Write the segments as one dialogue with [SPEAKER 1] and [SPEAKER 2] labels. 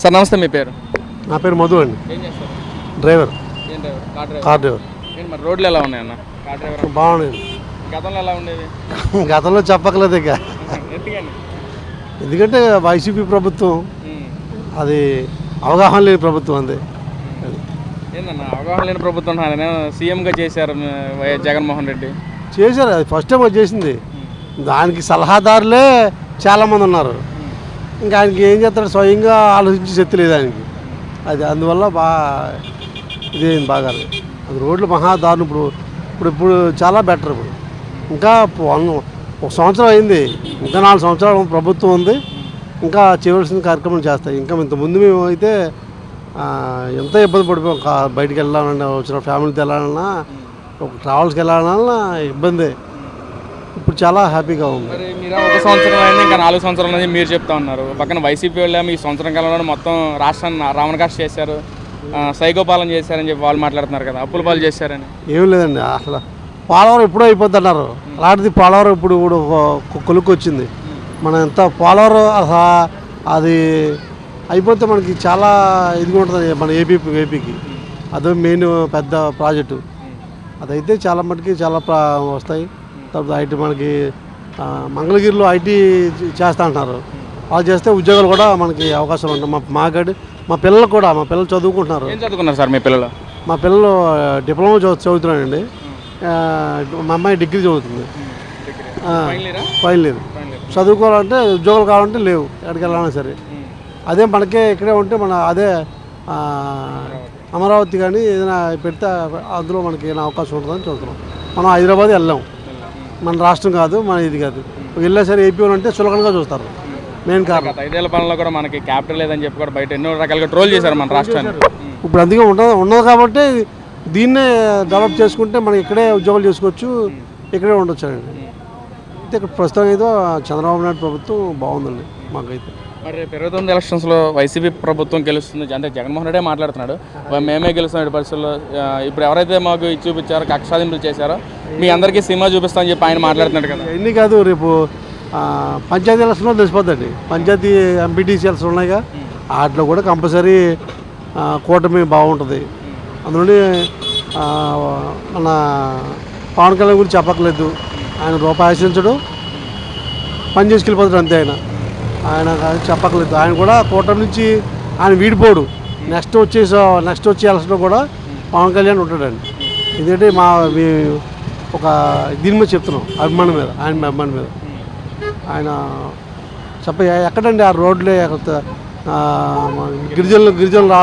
[SPEAKER 1] Sir నమస్తే మీ పేరు?
[SPEAKER 2] నా పేరు మధు అండి.
[SPEAKER 1] ఏం చేస్తారు?
[SPEAKER 2] డ్రైవర్.
[SPEAKER 1] ఏం driver? Car driver?
[SPEAKER 2] Car driver.
[SPEAKER 1] ఏంటి మరి రోడ్లు ఎలా ఉన్నాయన్న కార్ డ్రైవర్?
[SPEAKER 2] బాగుంది
[SPEAKER 1] గతంలో ఎలా ఉండేవి?
[SPEAKER 2] గతంలో చెప్పకలేదు ఇక.
[SPEAKER 1] ఎందుకని
[SPEAKER 2] ఎందుకంటే వైసీపీ ప్రభుత్వం. అది అవగాహన లేని ప్రభుత్వం అంది
[SPEAKER 1] ఏందన్న అవగాహన లేని ప్రభుత్వం సీఎంగా చేశారు వైఎస్ జగన్మోహన్ రెడ్డి.
[SPEAKER 2] చేశారు అది ఫస్ట్ టైం అది చేసింది. దానికి సలహాదారులే చాలామంది ఉన్నారు. ఇంకా ఆయనకి ఏం చేస్తాడు స్వయంగా ఆలోచించి శక్తి లేదు ఆయనకి. అది అందువల్ల బాగా ఇదేంది బాగా అది రోడ్లు మహా దారుణం ఇప్పుడు. ఇప్పుడు ఇప్పుడు చాలా బెటర్ ఇప్పుడు. ఇంకా ఒక సంవత్సరం అయింది. ఇంకా నాలుగు సంవత్సరాలు ప్రభుత్వం ఉంది. ఇంకా చేయవలసిన కార్యక్రమం చేస్తాయి. ఇంకా ఇంత ముందు మేము అయితే ఎంత ఇబ్బంది పడిపోయాం. బయటికి వెళ్ళాలన్నా వచ్చిన ఫ్యామిలీతో వెళ్ళాలన్నా ఒక ట్రావెల్స్కి వెళ్ళాలన్నా ఇబ్బందే. చాలా హ్యాపీగా ఉంది.
[SPEAKER 1] ఒక సంవత్సరం అయింది ఇంకా నాలుగు సంవత్సరాలు అనేది మీరు చెప్తా ఉన్నారు. పక్కన వైసీపీ వాళ్ళు మీ సంవత్సరం కాలంలో మొత్తం రాష్ట్రాన్ని రావణకాస్ట్ చేశారు సైకోపాలన చేశారని చెప్పి వాళ్ళు మాట్లాడుతున్నారు కదా అప్పుల పాలు చేశారని.
[SPEAKER 2] ఏం లేదండి అసలు పోలవరం ఎప్పుడో అయిపోద్ది అన్నారు అలాంటిది పోలవరం ఇప్పుడు ఇప్పుడు ఒక కొలుక్కు వచ్చింది మన ఎంత పోలవరం అసలు అది అయిపోతే మనకి చాలా ఇదిగా ఉంటుంది మన ఏపీ ఏపీకి. అదే మెయిన్ పెద్ద ప్రాజెక్టు. అదైతే చాలా మటుకి చాలా వస్తాయి. తర్వాత ఐటీ మనకి మంగళగిరిలో ఐటీ చేస్తా అంటున్నారు వాళ్ళు చేస్తే ఉద్యోగాలు కూడా మనకి అవకాశం ఉంటాయి. మా మాగడి మా పిల్లలు కూడా మా పిల్లలు చదువుకుంటున్నారు.
[SPEAKER 1] ఏం చదువుకున్నారు సార్ మీ పిల్లలు?
[SPEAKER 2] మా పిల్లలు డిప్లొమా చదువు చదువుతున్నాడండి ఆ, మా అమ్మాయి డిగ్రీ చదువుతుంది. Final year? చదువుకోవాలంటే ఉద్యోగాలు కావాలంటే లేవు ఎక్కడికి వెళ్ళాలన్నా సరే. అదే మనకే ఇక్కడే ఉంటే మన అదే అమరావతి కానీ ఏదైనా పెడితే అందులో మనకి ఏదైనా అవకాశం ఉంటుందని చూస్తున్నాం. మనం హైదరాబాద్ వెళ్ళాం. మన రాష్ట్రం కాదు మన ఇది కాదు. వెళ్ళా సరే ఏపీ అంటే చులకనగా చూస్తారు. మెయిన్ కారణం.
[SPEAKER 1] గత ఐదేళ్ళ పాలనలో కూడా మనకి క్యాపిటల్ లేదని చెప్పి కూడా బయట ఎన్నో రకాలుగా ట్రోల్ చేశారు మన రాష్ట్రాన్ని.
[SPEAKER 2] ఇప్పుడు అందుకే ఉండదు ఉన్నది కాబట్టి దీన్నే డెవలప్ చేసుకుంటే మనం ఇక్కడే ఉద్యోగాలు చేసుకోవచ్చు ఇక్కడే ఉండొచ్చు అండి అయితే ఇక్కడ ప్రస్తుతం ఏదో చంద్రబాబు నాయుడు ప్రభుత్వం బాగుందండి మాకైతే.
[SPEAKER 1] మరి రేపు ఇరవై తొమ్మిది ఎలక్షన్స్లో వైసీపీ ప్రభుత్వం గెలుస్తుంది. అంటే జగన్మోహన్ రెడ్డి మాట్లాడుతున్నాడు. "వా- మేమే గెలుస్తాం ఈ పరిస్థితుల్లో. ఇప్పుడు ఎవరైతే మాకు చూపించారో కక్ష సాధింపులు చేశారో మీ అందరికీ సినిమా చూపిస్తామని చెప్పి ఆయన మాట్లాడుతున్నాడు కదా.
[SPEAKER 2] ఎన్ని కాదు రేపు పంచాయతీ ఎలక్షన్లో తెలిసిపోద్దండి. పంచాయతీ ఎంపీటీసీ ఎలక్షన్ ఉన్నాయిగా వాటిలో కూడా కంపల్సరీ కూటమి బాగుంటుంది. అందులోని మన పవన్ కళ్యాణ్ గురించి చెప్పక్కర్లేదు. ఆయన రూపాయి ఆశించడు. పని చేసుకెళ్ళిపోతాడు అంతే ఆయన. ఆయన చెప్పక్కర్లేదు. ఆయన కూడా కూటమి నుంచి ఆయన వీడిపోడు. నెక్స్ట్ వచ్చేసా నెక్స్ట్ వచ్చే ఎలక్షన్లో కూడా పవన్ కళ్యాణ్ ఉంటాడండి. ఎందుకంటే మా మీ ఒక దీని మీద చెప్తున్నాం అభిమానం మీద ఆయన అభిమానం మీద. ఆయన చెప్ప ఎక్కడండి ఆ రోడ్లే గిరిజనులు గిరిజనులు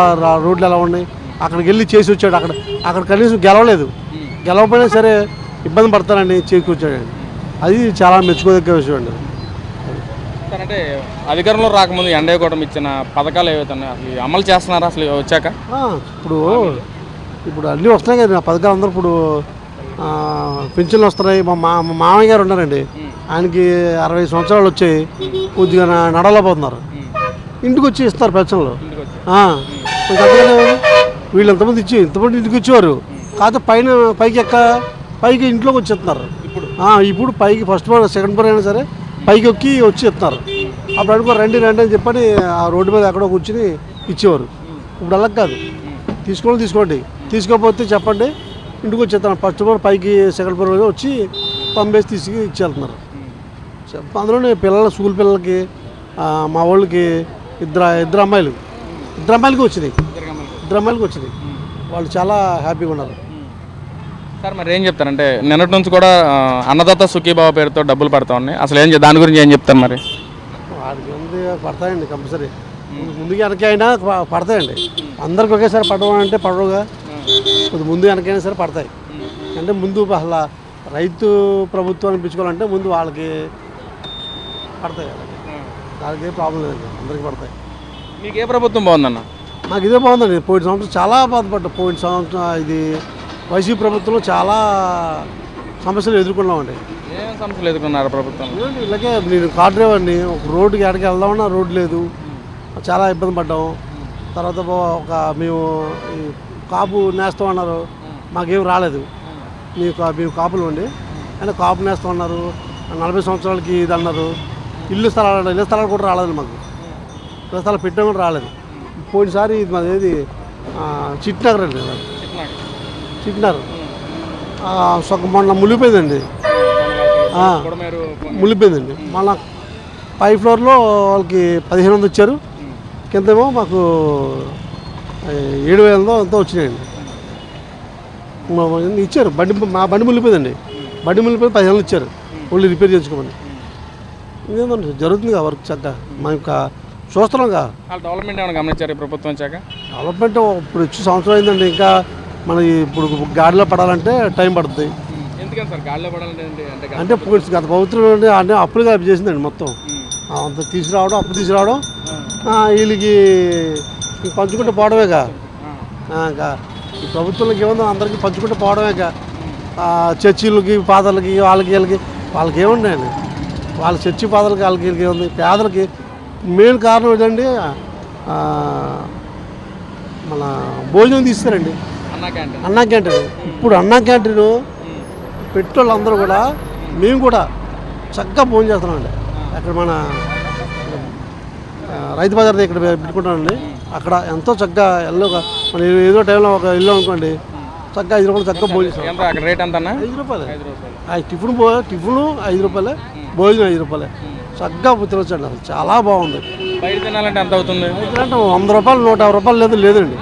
[SPEAKER 2] రోడ్లు ఎలా ఉన్నాయి? అక్కడికి వెళ్ళి చేసి వచ్చాడు. అక్కడ అక్కడ కనీసం గెలవలేదు. గెలవకపోయినా సరే ఇబ్బంది పడతానని చేసుకొచ్చాడండి అది చాలా మెచ్చుకోదగ్గ విషయం అండి
[SPEAKER 1] అంటే అధికారంలో రాకముందు ఎండే కూటమి ఇచ్చిన పథకాలు ఏవైతే అసలు అమలు చేస్తున్నారా అసలు వచ్చాక?
[SPEAKER 2] ఇప్పుడు ఇప్పుడు అన్నీ వస్తున్నాయి కదా పథకాలు అందరూ ఇప్పుడు పెన్షన్లు పింఛన్లు వస్తున్నాయి. మా మా మామయ్య గారు ఉన్నారండి. ఆయనకి అరవై సంవత్సరాలు వచ్చాయి. కొద్దిగా న- నడవలేకపోతున్నారు. ఇంటికి వచ్చి ఇస్తారు పెన్షన్లు. వీళ్ళు ఎంతమంది ఇచ్చి ఇంతమంది ఇంటికి వచ్చేవారు? కాకపోతే పైన పైకి ఎక్క పైకి ఇంట్లోకి వచ్చి ఇస్తున్నారు. ఇప్పుడు ఇప్పుడు పైకి ఫస్ట్ ఫ్లోర్ సెకండ్ ఫ్లోర్ అయినా సరే పైకి ఎక్కి వచ్చి ఇస్తున్నారు. అప్పుడు అనుకో రండి రండి అని చెప్పని ఆ రోడ్డు మీద ఎక్కడో కూర్చుని ఇచ్చేవారు. ఇప్పుడు అలా కాదు. తీసుకోండి తీసుకోండి తీసుకోకపోతే చెప్పండి. ఇంటికి వచ్చి ఇస్తాను ఫస్ట్ ఫ్లోర్ పైకి సెకండ్ ఫ్లోర్ వచ్చి పంపేసి తీసుకు ఇచ్చేళ్తున్నారు చెప్ప- అందులోనే పిల్లల స్కూల్ పిల్లలకి మా వాళ్ళకి ఇద్దరు ఇద్దరు అమ్మాయిలు. ఇద్దరు అమ్మాయిలకి వచ్చినాయి. ఇద్దరు అమ్మాయిలకి వచ్చినాయి. వాళ్ళు చాలా హ్యాపీగా ఉన్నారు.
[SPEAKER 1] సార్ మరి ఏం చెప్తారంటే నిన్నటి నుంచి కూడా అన్నదాత సుఖీబాబు పేరుతో డబ్బులు పడతా ఉన్నాయి. అసలు ఏం దాని గురించి ఏం చెప్తారు మరి?
[SPEAKER 2] వాడికి ఉంది పడతాయండి కంపల్సరీ. ముందుకి వెనక అయినా పడతాయండి. అందరికి ఒకేసారి పడడం అంటే పడవుగా. కొద్ది ముందు వెనకైనా సరే పడతాయి. అంటే ముందు అసలు రైతు ప్రభుత్వం అనిపించుకోవాలంటే ముందు వాళ్ళకి పడతాయి వాళ్ళకి ప్రాబ్లం లేదండి అందరికీ పడతాయి.
[SPEAKER 1] మీకు ఏ ప్రభుత్వం బాగుందన్న?
[SPEAKER 2] నాకు ఇదే బాగుందండి. పోయిన సంవత్సరం చాలా బాధపడ్డా. పోయిన సంవత్సరం ఇది వైసీపీ ప్రభుత్వంలో చాలా సమస్యలు ఎదుర్కొన్నామండి.
[SPEAKER 1] ఏం సమస్యలు ఎదుర్కొన్నారు ప్రభుత్వం
[SPEAKER 2] ఇలాగే నేను కార్ డ్రైవర్ని ఒక రోడ్డుకి ఎక్కడికి వెళ్దామన్నా రోడ్డు లేదు. చాలా ఇబ్బంది పడ్డాం. తర్వాత ఒక మేము ఈ కాపు నేస్తాం అన్నారు మాకేం రాలేదు. మీ మేము కాపులు ఉండి. అయినా కాపు నేస్తాం అన్నారు నలభై సంవత్సరాలకి ఇది అన్నారు. ఇల్లు స్థలాలు ఇల్లు స్థలాలు కూడా రాలేదు మాకు. ఇల్లు స్థలాలు పెట్టడం కూడా రాలేదు. పోయినసారి ఇది మాది ఏది? చిట్నగర్ అండి అది. చిట్నగర్. సొక్క మొన్న
[SPEAKER 1] ములిపోయిందండి
[SPEAKER 2] ములిపోయిందండి మళ్ళా పై ఫ్లోర్లో వాళ్ళకి పదిహేను వందలు ఇచ్చారు. కిందేమో మాకు ఏడు వేలతో ఎంతో వచ్చినాయండి. మా- మా- ఇచ్చారు. బండి మా బండి మునిగిపోయిందండి. బండి మునిగిపోయి పదిహేను వందలు ఇచ్చారు. ఓన్లీ రిపేర్ చేసుకోమని ఇదేందండి? జరుగుతుంది కదా వర్క్ చక్కగా. మనం ఇంకా చూస్తున్నాంగా.
[SPEAKER 1] వాళ్ళ డెవలప్మెంట్ ఏమైనా గమనించారు ఈ ప్రభుత్వం వచ్చాక?
[SPEAKER 2] డెవలప్మెంట్ ఇప్పుడు వచ్చి సంవత్సరం అయిందండి. ఇంకా మన ఇప్పుడు గాడిలో పడాలంటే టైం పడుతుంది
[SPEAKER 1] ఎందుకని సార్? గాల్లో పడాలంటే ఏంటి? అంటే
[SPEAKER 2] గత ప్రభుత్వం అంటే అప్పులుగా చేసిందండి మొత్తం. అంత తీసుకురావడం అప్పు తీసుకురావడం వీళ్ళకి పంచుకుంటూ పోవడమేగా? ఈ ప్రభుత్వంలోకి ఏముందో అందరికీ పంచుకుంటూ పోవడమేగా. చర్చిలకి పాదలకి వాళ్ళకి వీళ్ళకి వాళ్ళకి ఏమున్నాయండి? వాళ్ళ చర్చి పాదలకి వాళ్ళకి వీళ్ళకి ఏముంది? పేదలకి మెయిన్ కారణం ఏంటండి మన భోజనం తీస్తారండి.
[SPEAKER 1] అన్నా క్యాంటీన్.
[SPEAKER 2] ఇప్పుడు అన్నా క్యాంటీన్ పెట్రోల్ కూడా మేము కూడా చక్కగా ఫోన్ చేస్తున్నామండి. అక్కడ మన రైతు బజార్ ఇక్కడ పెట్టుకుంటామండి. అక్కడ ఎంతో చక్కగా ఎల్లో మన ఏదో టైంలో ఒక ఇల్లు అనుకోండి చక్కగా ఐదు రూపాయలు చక్కగా భోజనం
[SPEAKER 1] అక్కడ రేట్ ఎంత
[SPEAKER 2] ఐదు రూపాయలు. టిఫిన్ పో టిఫిన్ ఐదు రూపాయలే భోజనం ఐదు రూపాయలే. చక్కగా తినొచ్చండి అసలు. చాలా బాగుంది.
[SPEAKER 1] బయట తినాలంటే ఎంత అవుతుంది?
[SPEAKER 2] ఎందుకంటే వంద రూపాయలు నూట యాభై రూపాయలు లేదు లేదండి.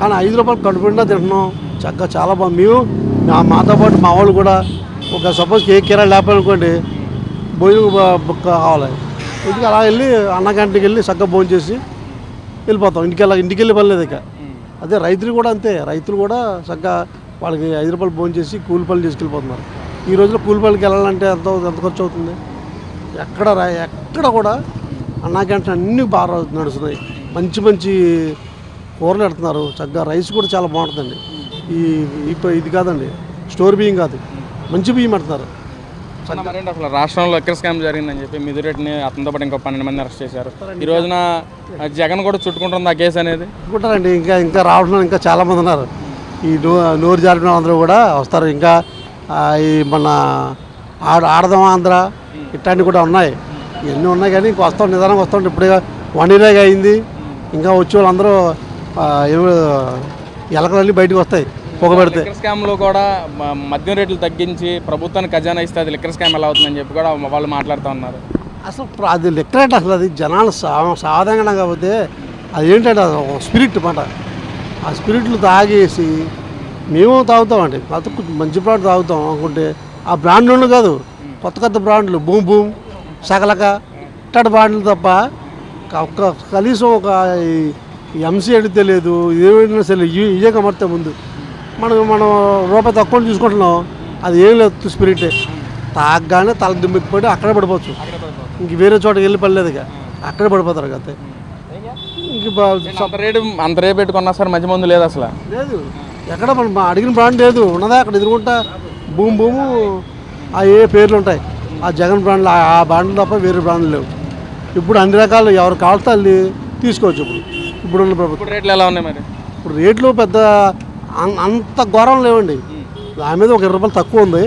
[SPEAKER 2] కానీ ఐదు రూపాయలు కడుపుండా తింటున్నాం. చక్కగా చాలా బాగుంది. మేము మా మాతో పాటు మా వాళ్ళు కూడా ఒక సపోజ్ కేక్ కిరా లేపాలనుకోండి భోజనం బుక్ కావాలి. ఇంటికి అలా వెళ్ళి అన్న క్యాంటీన్కి వెళ్ళి చక్కగా భోజనం చేసి వెళ్ళిపోతాం. ఇంటికి వెళ్ళి ఇంటికి వెళ్ళి పని లేదు ఇక. అదే రైతులు కూడా అంతే. రైతులు కూడా చక్కగా వాళ్ళకి ఐదు రూపాయలు భోజనం చేసి కూలి పనులు చేసుకెళ్ళిపోతున్నారు. ఈ రోజులో కూలి పనులకి వెళ్ళాలంటే ఎంత ఎంత ఖర్చు అవుతుంది? ఎక్కడ రా- ఎక్కడ కూడా అన్నా క్యాంటీన్ అన్నీ బాగా నడుస్తున్నాయి. మంచి మంచి కూరలు పెడుతున్నారు. చక్కగా రైస్ కూడా చాలా బాగుంటుందండి. ఈ ఇప్పుడు ఇది కాదండి. స్టోర్ బియ్యం కాదు. మంచి బియ్యం పెడుతున్నారు.
[SPEAKER 1] అన్న, మరేంటి అసలు రాష్ట్రంలో ఎక్కడ స్కామ్ జరిగిందని చెప్పి మిదిరెడ్డిని అతనితో పాటు ఇంకో పన్నెండు మంది అరెస్ట్ చేశారు. ఈ రోజున జగన్ కూడా చుట్టుకుంటుంది ఆ కేసు అనేది?
[SPEAKER 2] చుట్టుకుంటారండి. ఇంకా ఇంకా రావడం ఇంకా చాలామంది ఉన్నారు. ఈ నో నోరు జారిన అందరూ కూడా వస్తారు. ఇంకా ఈ మన ఆడ ఆడదాం ఆంధ్ర ఇట్లాంటివి కూడా ఉన్నాయి. ఇవన్నీ ఉన్నాయి కానీ ఇంక వస్తాం నిదానంగా వస్తాం. ఇప్పుడు వన్ ఇయర్ అయింది. ఇంకా వచ్చే వాళ్ళందరూ ఆ, ఏమో ఎలకలన్నీ బయటకు వస్తాయి. పొగ పెడితే.
[SPEAKER 1] లిక్కర్ స్కామ్లో కూడా మద్యం రేట్లు తగ్గించి ప్రభుత్వానికి ఖజానా ఇస్తే అది లిక్కర్ స్కామ్ ఎలా అవుతుందని చెప్పి కూడా వాళ్ళు మాట్లాడుతూ ఉన్నారు.
[SPEAKER 2] అసలు అది లెక్క అంటే అసలు అది జనాలు సాధారణంగా కాకపోతే అది ఏంటంటే అది స్పిరిట్ మాట. ఆ స్పిరిట్లు తాగేసి మేము తాగుతామండి కొంచెం మంచి బ్రాండ్ తాగుతాం అనుకుంటే ఆ బ్రాండ్లు కాదు. కొత్త కొత్త బ్రాండ్లు బూమ్ బూమ్ సకలక ఇట్టటి బ్రాండ్లు తప్ప ఒక్క కనీసం ఒక ఎంసీ అంటే తెలియదు ఏమైనా సరే ఇవే కమర్తే ముందు మనం మనం రూపాయి తక్కువ చూసుకుంటున్నాం అది ఏం లేదు స్పిరిటే. తాగగానే తల దుమ్మెత్తిపోయి అక్కడే పడిపోవచ్చు. ఇంక వేరే చోటకి వెళ్ళి పడలేదు ఇక. అక్కడే పడిపోతారు అంతే. ఇంక
[SPEAKER 1] రేటు అంత రేటు పెట్టుకున్నా సార్ మంచి మందు లేదు అసలు.
[SPEAKER 2] లేదు. ఎక్కడ మనం అడిగిన బ్రాండ్ లేదు. ఉన్నదా? అక్కడ ఎదురుకుంటా భూమి భూము ఆ ఏ పేర్లు ఉంటాయి. ఆ జగన్ బ్రాండ్లు ఆ- బ్రాండ్లు తప్ప వేరే బ్రాండ్లు లేవు. ఇప్పుడు అన్ని రకాలు ఎవరు వాళ్ళు తీసుకోవచ్చు ఇప్పుడు. ఇప్పుడున్న ప్రభుత్వం.
[SPEAKER 1] ఇప్పుడు రేట్లు ఎలా ఉన్నాయి మరి?
[SPEAKER 2] ఇప్పుడు రేట్లు పెద్ద అంత ఘోరం లేవండి. దాని మీద ఒక ఇరవై రూపాయలు తక్కువ ఉంది.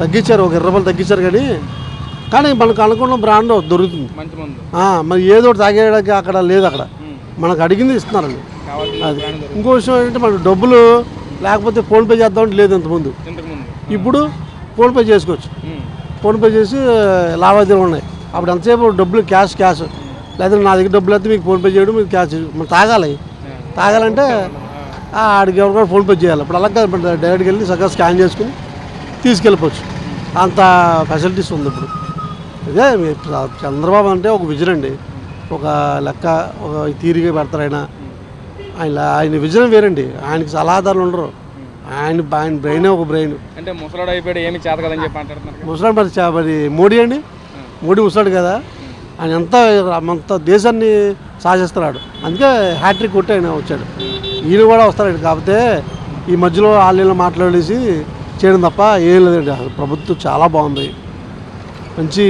[SPEAKER 2] తగ్గించారు ఒక ఇరవై రూపాయలు తగ్గించారు కానీ కానీ మనకు అనుకున్న బ్రాండ్ దొరుకుతుంది. మరి ఏదో ఒకటి తాగేయడానికి అక్కడ లేదు అక్కడ. మనకు అడిగింది ఇస్తున్నారండి. అది. ఇంకో విషయం ఏంటంటే మనకు డబ్బులు లేకపోతే ఫోన్పే చేద్దామంటే లేదు ఇంతకుముందు.
[SPEAKER 1] ఇంతకు ముందు
[SPEAKER 2] ఇప్పుడు ఫోన్పే చేసుకోవచ్చు. ఫోన్పే చేసి లావాదేవీలు ఉన్నాయి. అప్పుడు ఎంతసేపు డబ్బులు క్యాష్ క్యాష్ లేదా నా దగ్గర డబ్బులు అయితే మీకు ఫోన్పే చేయడం మీకు క్యాష్ మనం తాగాలి. తాగాలంటే ఆడికి ఎవరు కూడా ఫోన్పే చేయాలి. ఇప్పుడు అలాగే కాదు, డైరెక్ట్కి వెళ్ళి చక్కగా స్కాన్ చేసుకుని తీసుకెళ్ళిపోవచ్చు. అంత ఫెసిలిటీస్ ఉంది ఇప్పుడు. ఇదే చంద్రబాబు అంటే ఒక విజన్ అండి. ఒక లెక్క ఒక తీరిగా పెడతారు ఆయన ఆయన ఆయన విజన్ వేరండి. ఆయనకి సలహాదారులు ఉండరు. ఆయన ఆయన బ్రెయినే ఒక బ్రెయిన్
[SPEAKER 1] అంటే ముసలాడు అయిపోయాడు ఏమి చేత కదని చెప్పి అంటారు
[SPEAKER 2] ముసలాడు మరి మరి మోడీ అండి. మోడీ ముసలాడు కదా. ఆయన ఎంత అంత దేశాన్ని శాసిస్తున్నాడు అందుకే హ్యాట్రిక్ కొట్టి ఆయన వచ్చాడు. ఈయన కూడా వస్తాడు కాకపోతే ఈ మధ్యలో వాళ్ళు మాట్లాడేసి చేయడం తప్ప ఏం లేదండి. అసలు ప్రభుత్వం చాలా బాగుంది. మంచి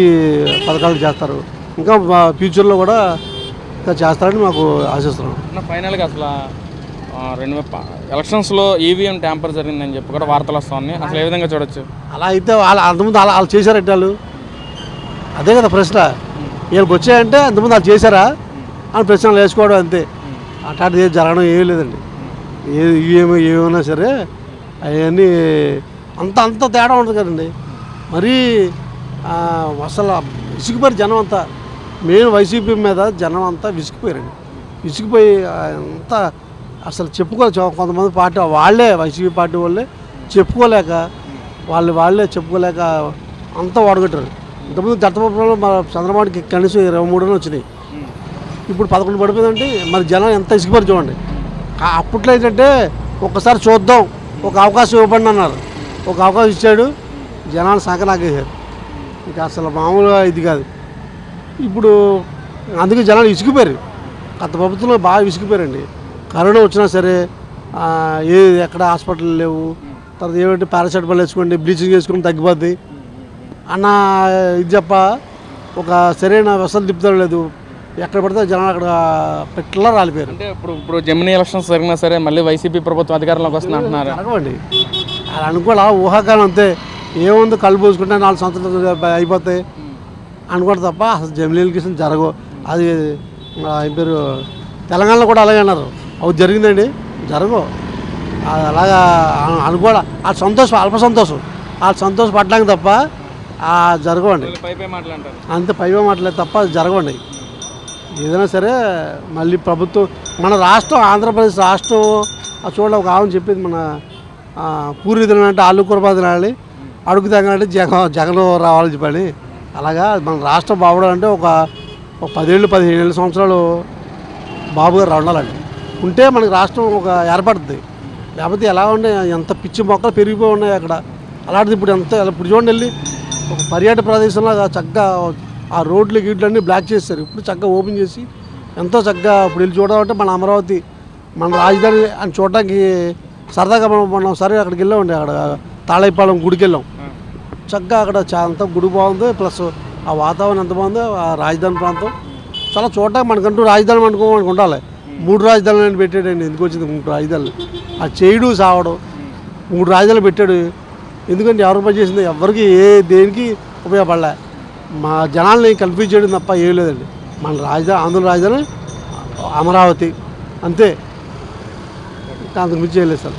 [SPEAKER 2] పథకాలు చేస్తారు. ఇంకా ఫ్యూచర్లో కూడా ఇంకా చేస్తారని మాకు ఆశిస్తున్నాం.
[SPEAKER 1] ఫైనల్గా అసలు రెండు ఎలక్షన్స్లో ఈవీఎం ట్యాంపర్ జరిగిందని చెప్పి కూడా వార్తలు వస్తా ఉన్నాయి. అసలు ఏ విధంగా చూడొచ్చు?
[SPEAKER 2] అలా అయితే వాళ్ళు అంతకుముందు అలా వాళ్ళు చేశారంటే వాళ్ళు? అదే కదా ప్రశ్న. వీళ్ళకి వచ్చాయంటే అంతకుముందు వాళ్ళు చేశారా? అని ప్రశ్నలు వేసుకోవడం అంతే. అట్లాంటిది ఏం జరగడం ఏమీ లేదండి. ఏ ఏమో ఏమైనా సరే అవన్నీ అంత అంత తేడా ఉంటుంది కదండి. మరీ అసలు విసిగిపోయారు జనం అంతా మెయిన్ వైసీపీ మీద జనం అంతా విసిగిపోయారండి. విసిగిపోయి అంతా అసలు చెప్పుకోలేదు కొంతమంది పార్టీ వాళ్ళే వైసీపీ పార్టీ వాళ్ళే చెప్పుకోలేక వాళ్ళు వాళ్ళే చెప్పుకోలేక అంతా వాడగొట్టారు. ఇంతకుముందు దత్తపురంలో మా చంద్రబాబుకి కనీసం ఇరవై మూడున వచ్చినాయి. ఇప్పుడు పదకొండు పడిపోయిందంటే మరి జనం ఎంత ఇసుకుపడి చూడండి. అప్పట్లో ఏంటంటే ఒక్కసారి చూద్దాం ఒక అవకాశం ఇవ్వబడి అన్నారు. ఒక అవకాశం ఇచ్చాడు జనాలు సంకనాకేశారు ఇక అసలు మామూలుగా ఇది కాదు. ఇప్పుడు అందుకే జనాలు ఇసుకుపోయారు. గత ప్రభుత్వంలో బాగా విసిగిపోయారండి కరోనా వచ్చినా సరే ఏ ఎక్కడ హాస్పిటల్ లేవు. తర్వాత ఏమంటే పారాసెటమాల్ వేసుకోండి బ్లీచింగ్ వేసుకుని తగ్గిపోద్ది. అన్న ఇది చెప్ప ఒక సరైన వ్యవస్థలు తిప్పుతాడు లేదు ఎక్కడ పడితే జనాలు అక్కడ పెట్టలా రాలిపోయారు.
[SPEAKER 1] అంటే ఇప్పుడు ఇప్పుడు జమినీ ఎలక్షన్స్ జరిగినా సరే మళ్ళీ వైసీపీ ప్రభుత్వం అధికారంలోకి వస్తుంది అంటున్నారు.
[SPEAKER 2] జరగవండి. అలా అనుకోలే ఊహాగానం అంతే. ఏముంది కళ్ళు పోసుకుంటే నాలుగు సంవత్సరాలు అయిపోతాయి అనుకోండి తప్ప అసలు జమిలీల కిషన్ జరగవు. అది ఏం పేరు తెలంగాణలో కూడా అలాగే అన్నారు. అవి జరిగిందండి. జరగవు. అది అలాగా అను- అనుకోలే ఆ సంతోషం అల్ప సంతోషం. ఆ సంతోషం పడడానికి తప్ప జరగవండి. అంతే పైగా మాటలేదు తప్ప జరగవండి. ఏదైనా సరే మళ్ళీ ప్రభుత్వం మన రాష్ట్రం ఆంధ్రప్రదేశ్ రాష్ట్రం ఆ చూడ ఒక ఆమె చెప్పింది మన ఆ, పూరి తినాలంటే ఆలు కూరపా తినాలి అడుగు తగ్గాలంటే జగన్ జగన్ రావాలని చెప్పని. అలాగా మన రాష్ట్రం బాగుపడాలంటే ఒక ఒక పదేళ్ళు పదిహేను ఏళ్ళ సంవత్సరాలు బాబు గారు ఉండాలండి. ఉంటే మనకి రాష్ట్రం ఒక ఏర్పడుతుంది లేకపోతే ఎలా ఉన్నాయి ఎంత పిచ్చి మొక్కలు పెరిగిపోయి ఉన్నాయి అక్కడ. అలాంటిది ఇప్పుడు ఎంత ఇప్పుడు చూడండి వెళ్ళి ఒక పర్యాటక ప్రదేశంలో చక్కగా ఆ రోడ్లు గీట్లన్నీ బ్లాక్ చేస్తారు ఇప్పుడు చక్కగా ఓపెన్ చేసి ఎంతో చక్కగా ఇప్పుడు వెళ్ళి చూడాలంటే మన అమరావతి మన రాజధాని అని చూడడానికి సరదాగా మనం మనం సరే అక్కడికి వెళ్ళామండి అక్కడ తాళైపాలెం గుడికి వెళ్ళాం. చక్కగా అక్కడ చా- అంతా గుడి బాగుంది. ప్లస్ ఆ వాతావరణం ఎంత బాగుందో ఆ రాజధాని ప్రాంతం. చాలా చూడటానికి మనకంటూ రాజధాని అనుకో మనకు ఉండాలి. మూడు రాజధానులు అని పెట్టాడండి. ఎందుకు వచ్చింది? మూడు రాజధానులు. ఆ చేయుడు సావడం మూడు రాజధానులు పెట్టాడు. ఎందుకంటే ఎవరు పని చేసింది ఎవరికి ఏ దేనికి ఉపయోగపడలే. మా జనాల్ని కన్ఫ్యూజ్ చేయడం తప్ప ఏం లేదండి. మన రాజధాని ఆంధ్ర రాజధాని అమరావతి. అంతే. ఇంకా చేయలేదు సార్.